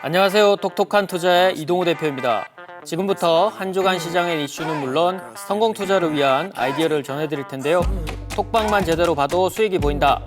안녕하세요. 똑똑한 투자의 이동호 대표입니다. 지금부터 한 주간 시장의 이슈는 물론 성공 투자를 위한 아이디어를 전해드릴 텐데요. 톡방만 제대로 봐도 수익이 보인다.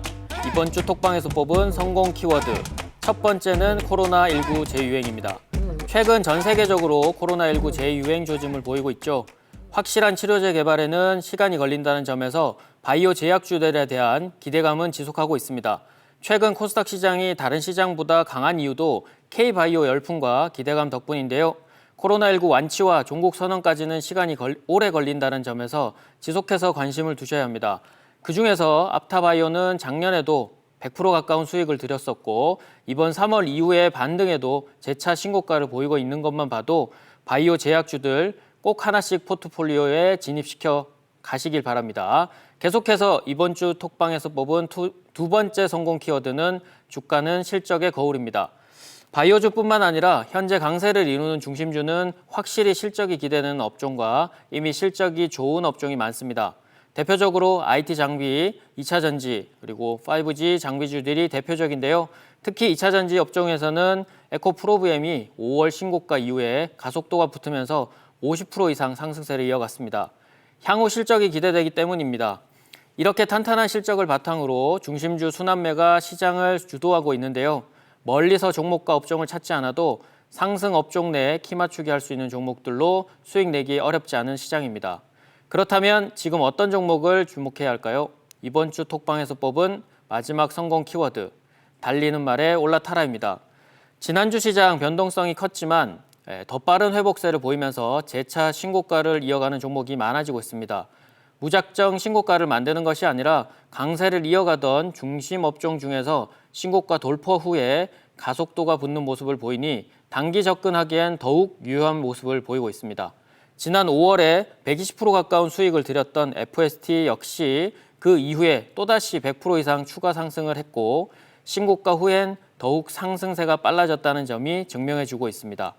이번 주 톡방에서 뽑은 성공 키워드. 첫 번째는 코로나19 재유행입니다. 최근 전 세계적으로 코로나19 재유행 조짐을 보이고 있죠. 확실한 치료제 개발에는 시간이 걸린다는 점에서 바이오 제약 주들에 대한 기대감은 지속하고 있습니다. 최근 코스닥 시장이 다른 시장보다 강한 이유도 K바이오 열풍과 기대감 덕분인데요. 코로나19 완치와 종국 선언까지는 시간이 걸- 오래 걸린다는 점에서 지속해서 관심을 두셔야 합니다. 그중에서 앞타바이오는 작년에도 100% 가까운 수익을 들였었고 이번 3월 이후의 반등에도 재차 신고가를 보이고 있는 것만 봐도 바이오 제약주들 꼭 하나씩 포트폴리오에 진입시켜 가시길 바랍니다. 계속해서 이번 주 톡방에서 뽑은 투- 두 번째 성공 키워드는 주가는 실적의 거울입니다. 바이오주뿐만 아니라 현재 강세를 이루는 중심주는 확실히 실적이 기대되는 업종과 이미 실적이 좋은 업종이 많습니다. 대표적으로 IT 장비, 2차 전지, 그리고 5G 장비주들이 대표적인데요. 특히 2차 전지 업종에서는 에코 프로브엠이 5월 신고가 이후에 가속도가 붙으면서 50% 이상 상승세를 이어갔습니다. 향후 실적이 기대되기 때문입니다. 이렇게 탄탄한 실적을 바탕으로 중심주 순환매가 시장을 주도하고 있는데요. 멀리서 종목과 업종을 찾지 않아도 상승 업종 내에 키 맞추기 할수 있는 종목들로 수익 내기 어렵지 않은 시장입니다. 그렇다면 지금 어떤 종목을 주목해야 할까요? 이번 주 톡방에서 뽑은 마지막 성공 키워드 달리는 말에 올라타라입니다. 지난주 시장 변동성이 컸지만 예, 더 빠른 회복세를 보이면서 재차 신고가를 이어가는 종목이 많아지고 있습니다. 무작정 신고가를 만드는 것이 아니라 강세를 이어가던 중심 업종 중에서 신고가 돌파 후에 가속도가 붙는 모습을 보이니 단기 접근하기엔 더욱 유효한 모습을 보이고 있습니다. 지난 5월에 120% 가까운 수익을 들였던 FST 역시 그 이후에 또다시 100% 이상 추가 상승을 했고 신고가 후엔 더욱 상승세가 빨라졌다는 점이 증명해주고 있습니다.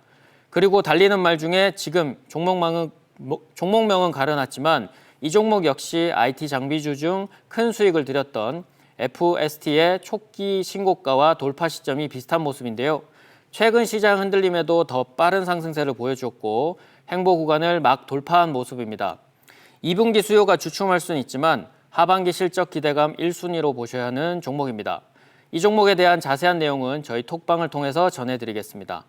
그리고 달리는 말 중에 지금 종목명은, 뭐- 종목명은 가려놨지만 이 종목 역시 IT 장비주 중 큰 수익을 들였던 FST의 초기 신고가와 돌파 시점이 비슷한 모습인데요. 최근 시장 흔들림에도 더 빠른 상승세를 보여주었고 행보 구간을 막 돌파한 모습입니다. 2분기 수요가 주춤할 수는 있지만 하반기 실적 기대감 1순위로 보셔야 하는 종목입니다. 이 종목에 대한 자세한 내용은 저희 톡방을 통해서 전해드리겠습니다.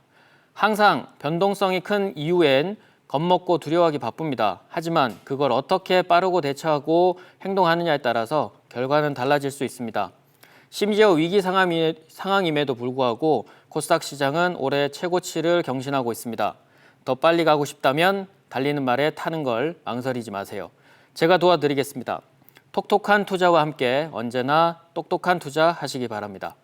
항상 변동성이 큰 이후엔 겁먹고 두려워하기 바쁩니다. 하지만 그걸 어떻게 빠르고 대처하고 행동하느냐에 따라서 결과는 달라질 수 있습니다. 심지어 위기 상황임에도 불구하고 코스닥 시장은 올해 최고치를 경신하고 있습니다. 더 빨리 가고 싶다면 달리는 말에 타는 걸 망설이지 마세요. 제가 도와드리겠습니다. 톡톡한 투자와 함께 언제나 똑똑한 투자 하시기 바랍니다.